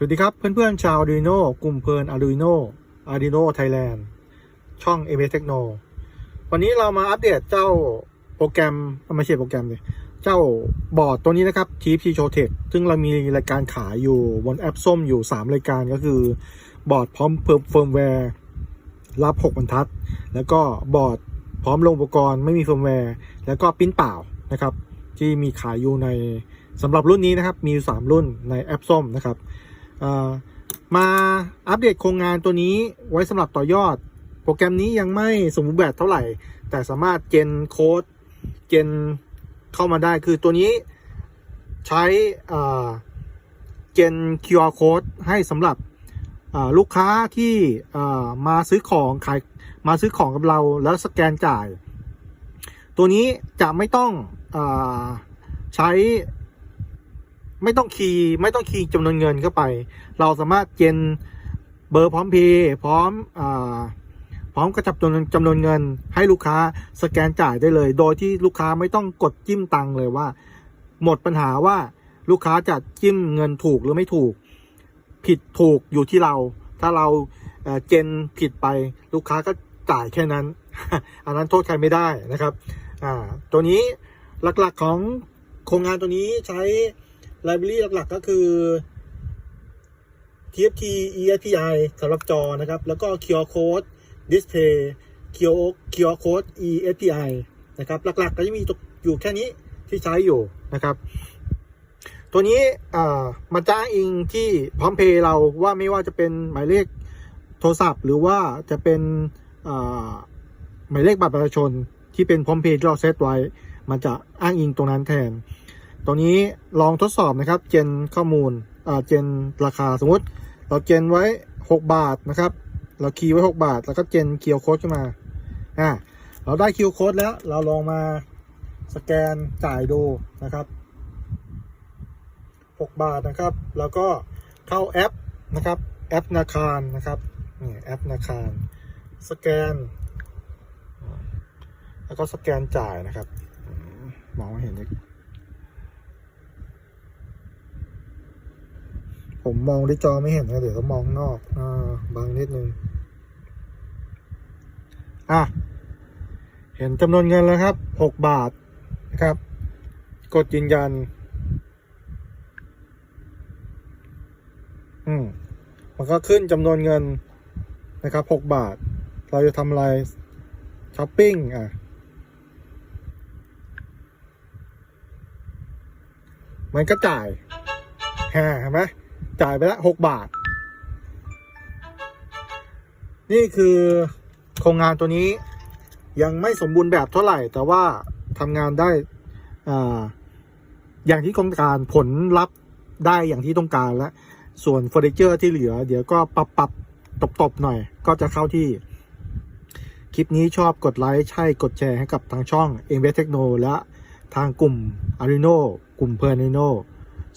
สวัสดีครับเพื่อนๆชาว Arduino กลุ่มเพลิน Arduino Arduino Thailand ช่อง m s Techno วันนี้เรามาอัปเดตเจ้าโปรแกรมไม่ใช่โปรแกรมเลยเจ้าบอร์ดตัวนี้นะครับ TP Showtech ซึ่งเรามีรายการขายอยู่บนแอปส้มอยู่ 3 รายการก็คือบอร์ดพร้อมเพิ่มเฟิร์มแวร์รับ 6 บรรทัด แล้วก็บอร์ดพร้อมลงอุปกรณ์ไม่มีเฟิร์มแวร์แล้วก็ปิ้นเปล่านะครับ ที่มีขายอยู่ในสำหรับรุ่นนี้นะครับมีอยู่ 3 รุ่นในแอปส้มนะครับ มาอัปเดตโครงงานตัวนี้ไว้สำหรับต่อยอด โปรแกรมนี้ยังไม่สมบูรณ์แบบเท่าไหร่ แต่สามารถเจนโค้ดเจนเข้ามาได้คือตัวนี้ใช้เจน QR code ให้สำหรับลูกค้าที่มาซื้อของขายมาซื้อของกับเราแล้วสแกนจ่าย ตัวนี้จะไม่ต้องอใช้ ไม่ต้องคีย์ไม่ต้องคีย์จำนวนเงินเข้าไป เราสามารถเจนเบอร์พร้อมเพย์พร้อมอาพร้อมกระจับจำนวนจำนวนเงิน ให้ลูกค้าสแกนจ่ายได้เลย โดยที่ลูกค้าไม่ต้องกดจิ้มตังค์เลยว่า หมดปัญหาว่าลูกค้าจะจิ้มเงินถูกหรือไม่ถูก ผิดถูกอยู่ที่เรา ถ้าเราเจนผิดไป ลูกค้าก็จ่ายแค่นั้น อันนั้นโทษใครไม่ได้นะครับอ่าตัวนี้หลักๆของโครงงานตัวนี้ใช้ ไลบรารีหลักๆก็คือ TFT ESPI สำหรับจอนะครับ แล้วก็ QR Code Display QR QR Code ESPI นะครับ หลักๆ ก็จะมีอยู่แค่นี้ที่ใช้อยู่นะครับ ตัวนี้อ่ามาจ้างอิงที่พร้อมเพย์เราว่าไม่ว่าจะเป็นหมายเลขโทรศัพท์ หรือว่าจะเป็นหมายเลขบัตรประชาชนที่เป็นพร้อมเพย์ที่เราเซตไว้ มันจะอ้างอิงตรงนั้นแทน ตรงนี้ลองทดสอบนะครับ เจนข้อมูลเจนราคาสมมติ เราเจนไว้ 6 บาทนะครับ เราคีย์ไว้ 6 บาท แล้วก็เจนเคียวโค้ดขึ้นมาอ่าเราได้คิวโค้ดแล้วเราลองมาสแกนจ่ายดูนะครับ 6 บาทนะครับ แล้วก็เข้าแอปนะครับแอปธนาคารนะครับนี่แอปธนาคาร สแกน แล้วก็สแกนจ่ายนะครับมองไม่เห็นเล ผมมองที่จอไม่เห็นนะเดี๋ยวต้องมองนอกอ่าบางนิดนึง อะ เห็นจำนวนเงินแล้วครับหกบาทนะครับ กดยืนยัน อืมมันก็ขึ้นจำนวนเงินนะครับหกบาท เราจะทำอะไรช้อปปิ้งอะมันก็จ่ายแฮเห็นไหม จ่ายไปละหกบาท นี่คือโครงงานตัวนี้ยังไม่สมบูรณ์แบบเท่าไหร่ แต่ว่าทำงานได้อาอย่างที่ต้องการผลลัพธ์ได้อย่างที่ต้องการแล้วส่วนเฟอร์นิเจอร์ที่เหลือ เดี๋ยวก็ปรับปรับตบตบๆหน่อย ก็จะเข้าที่ คลิปนี้ชอบกดไลค์ใช่กดแชร์ให้กับทางช่อง a m b e t Techno และทางกลุ่ม Arduino กลุ่มเพ a r Arduino